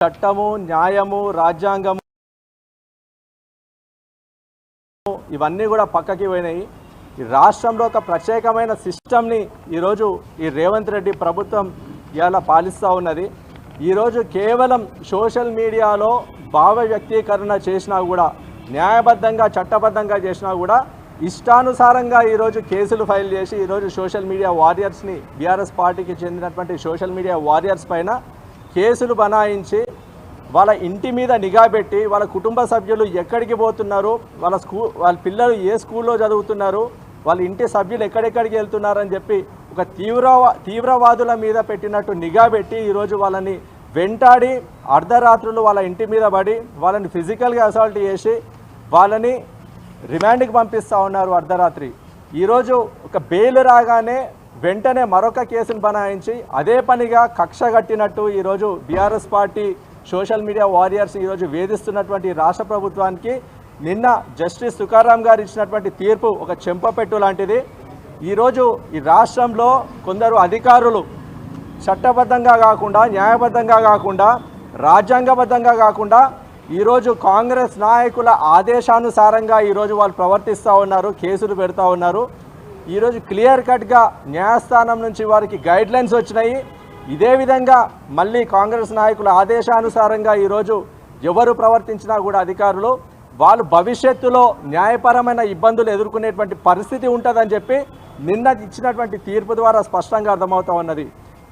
చట్టము న్యాయము రాజ్యాంగము ఇవన్నీ కూడా పక్కకి పోయినాయి. ఈ రాష్ట్రంలో ఒక ప్రత్యేకమైన సిస్టమ్ని ఈరోజు ఈ రేవంత్ రెడ్డి ప్రభుత్వం ఇవాళ పాలిస్తూ ఉన్నది. ఈరోజు కేవలం సోషల్ మీడియాలో భావ వ్యక్తీకరణ చేసినా కూడా న్యాయబద్ధంగా చట్టబద్ధంగా చేసినా కూడా ఇష్టానుసారంగా ఈరోజు కేసులు ఫైల్ చేసి ఈరోజు సోషల్ మీడియా వారియర్స్ని బీఆర్ఎస్ పార్టీకి చెందినటువంటి సోషల్ మీడియా వారియర్స్ పైన కేసులు బనాయించి వాళ్ళ ఇంటి మీద నిఘా పెట్టి వాళ్ళ కుటుంబ సభ్యులు ఎక్కడికి పోతున్నారు? వాళ్ళ స్కూ వాళ్ళ పిల్లలు ఏ స్కూల్లో చదువుతున్నారు? వాళ్ళ ఇంటి సభ్యులు ఎక్కడెక్కడికి వెళ్తున్నారని చెప్పి ఒక తీవ్ర తీవ్రవాదుల మీద పెట్టినట్టు నిఘా పెట్టి ఈరోజు వాళ్ళని వెంటాడి అర్ధరాత్రులు వాళ్ళ ఇంటి మీద పడి వాళ్ళని ఫిజికల్గా అసాల్ట్ చేసి వాళ్ళని రిమాండ్కి పంపిస్తూ ఉన్నారు అర్ధరాత్రి. ఈరోజు ఒక బెయిల్ రాగానే వెంటనే మరొక కేసును బనాయించి అదే పనిగా కక్ష కట్టినట్టు ఈరోజు BRS party social media warriors ఈరోజు వేధిస్తున్నటువంటి రాష్ట్ర ప్రభుత్వానికి నిన్న జస్టిస్ తుకారాం గారు ఇచ్చినటువంటి తీర్పు ఒక చెంపపెట్టు లాంటిది. ఈరోజు ఈ రాష్ట్రంలో కొందరు అధికారులు చట్టబద్ధంగా కాకుండా న్యాయబద్ధంగా కాకుండా రాజ్యాంగబద్ధంగా కాకుండా ఈరోజు కాంగ్రెస్ నాయకుల ఆదేశానుసారంగా ఈరోజు వాళ్ళు ప్రవర్తిస్తూ ఉన్నారు కేసులు పెడతా ఉన్నారు. ఈరోజు క్లియర్ కట్గా న్యాయస్థానం నుంచి వారికి గైడ్లైన్స్ వచ్చినాయి. ఇదే విధంగా మళ్ళీ కాంగ్రెస్ నాయకుల ఆదేశానుసారంగా ఈరోజు ఎవరు ప్రవర్తించినా కూడా అధికారులు వాళ్ళు భవిష్యత్తులో న్యాయపరమైన ఇబ్బందులు ఎదుర్కొనేటువంటి పరిస్థితి ఉంటుందని చెప్పి నిన్న ఇచ్చినటువంటి తీర్పు ద్వారా స్పష్టంగా అర్థమవుతా ఉన్నది.